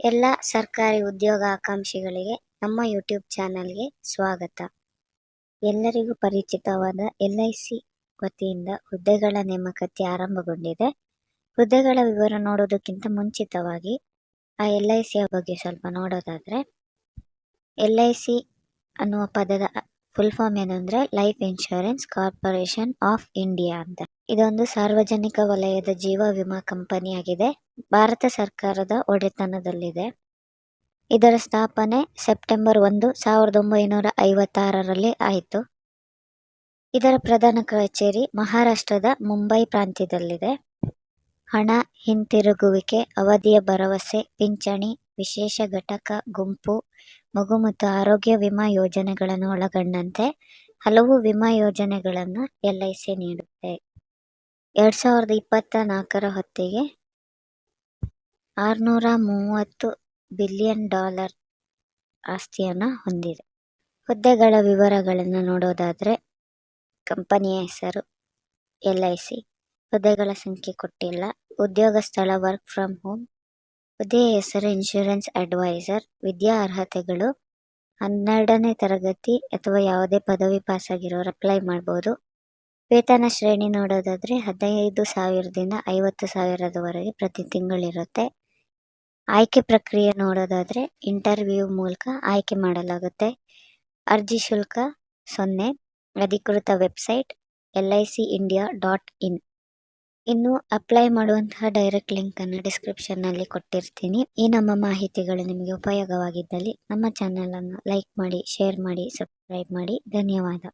ಎಲ್ಲ ಸರ್ಕಾರಿ ಉದ್ಯೋಗ ಆಕಾಂಕ್ಷಿಗಳಿಗೆ ನಮ್ಮ ಯೂಟ್ಯೂಬ್ ಚಾನಲ್ಗೆ ಸ್ವಾಗತ. ಎಲ್ಲರಿಗೂ ಪರಿಚಿತವಾದ ಎಲ್ ಐ ಸಿ ವತಿಯಿಂದ ಹುದ್ದೆಗಳ ನೇಮಕಾತಿ ಆರಂಭಗೊಂಡಿದೆ. ಹುದ್ದೆಗಳ ವಿವರ ನೋಡೋದಕ್ಕಿಂತ ಮುಂಚಿತವಾಗಿ ಆ ಎಲ್ ಐ ಸಿಯ ಬಗ್ಗೆ ಸ್ವಲ್ಪ ನೋಡೋದಾದ್ರೆ, ಎಲ್ ಐ ಸಿ ಅನ್ನುವ ಪದದ ಫುಲ್ ಫಾರ್ಮ್ ಏನಂದ್ರೆ life insurance corporation of India ಅಂತ. ಇದೊಂದು ಸಾರ್ವಜನಿಕ ವಲಯದ ಜೀವ ವಿಮಾ ಕಂಪನಿಯಾಗಿದೆ. ಭಾರತ ಸರ್ಕಾರದ ಒಡೆತನದಲ್ಲಿದೆ. ಇದರ ಸ್ಥಾಪನೆ ಸೆಪ್ಟೆಂಬರ್ ಒಂದು, ಸಾವಿರದ ಒಂಬೈನೂರ ಐವತ್ತಾರರಲ್ಲಿ ಆಯಿತು. ಇದರ ಪ್ರಧಾನ ಕಚೇರಿ ಮಹಾರಾಷ್ಟ್ರದ ಮುಂಬೈ ಪ್ರಾಂತ್ಯದಲ್ಲಿದೆ. ಹಣ ಹಿಂತಿರುಗುವಿಕೆ, ಅವಧಿಯ ಭರವಸೆ, ಪಿಂಚಣಿ, ವಿಶೇಷ ಘಟಕ, ಗುಂಪು, ಮಗು ಮತ್ತು ಆರೋಗ್ಯ ವಿಮಾ ಯೋಜನೆಗಳನ್ನು ಒಳಗೊಂಡಂತೆ ಹಲವು ವಿಮಾ ಯೋಜನೆಗಳನ್ನು ಎಲ್ ಐ ಸಿ ನೀಡುತ್ತೆ. ಎರಡ್ ಸಾವಿರದ ಇಪ್ಪತ್ತ ನಾಲ್ಕರ ಹೊತ್ತಿಗೆ ಆರುನೂರ ಮೂವತ್ತು ಬಿಲಿಯನ್ ಡಾಲರ್ ಆಸ್ತಿಯನ್ನು ಹೊಂದಿದೆ. ಹುದ್ದೆಗಳ ವಿವರಗಳನ್ನು ನೋಡೋದಾದರೆ ಕಂಪನಿಯ ಹೆಸರು, ಎಲ್ ಐ ಸಿ, ಹುದ್ದೆಗಳ ಸಂಖ್ಯೆ ಕೊಟ್ಟಿಲ್ಲ, ಉದ್ಯೋಗ ಸ್ಥಳ ವರ್ಕ್ ಫ್ರಮ್ ಹೋಮ್ ಹುದ್ದೆಯ ಹೆಸರು ಇನ್ಶೂರೆನ್ಸ್ ಅಡ್ವೈಸರ್ ವಿದ್ಯಾ ಅರ್ಹತೆಗಳು, ಹನ್ನೆರಡನೇ ತರಗತಿ ಅಥವಾ ಯಾವುದೇ ಪದವಿ ಪಾಸಾಗಿರೋರು ಅಪ್ಲೈ ಮಾಡ್ಬೋದು. ವೇತನ ಶ್ರೇಣಿ ನೋಡೋದಾದರೆ ಹದಿನೈದು ಸಾವಿರದಿಂದ ಐವತ್ತು ಸಾವಿರದವರೆಗೆ ಪ್ರತಿ ತಿಂಗಳಿರುತ್ತೆ. ಆಯ್ಕೆ ಪ್ರಕ್ರಿಯೆ ನೋಡೋದಾದರೆ ಇಂಟರ್ವ್ಯೂ ಮೂಲಕ ಆಯ್ಕೆ ಮಾಡಲಾಗುತ್ತೆ. ಅರ್ಜಿ ಶುಲ್ಕ ಸೊನ್ನೆ, ಅಧಿಕೃತ website L I C India dot in. ಇನ್ನು ಅಪ್ಲೈ ಮಾಡುವಂತಹ ಡೈರೆಕ್ಟ್ ಲಿಂಕ್ ಅನ್ನು ಡಿಸ್ಕ್ರಿಪ್ಷನ್ನಲ್ಲಿ ಕೊಟ್ಟಿರ್ತೀನಿ. ಈ ನಮ್ಮ ಮಾಹಿತಿಗಳು ನಿಮಗೆ ಉಪಯೋಗವಾಗಿದ್ದಲ್ಲಿ ನಮ್ಮ ಚಾನೆಲ್ ಅನ್ನು ಲೈಕ್ ಮಾಡಿ ಶೇರ್ ಮಾಡಿ ಸಬ್ಸ್ಕ್ರೈಬ್ ಮಾಡಿ. ಧನ್ಯವಾದ.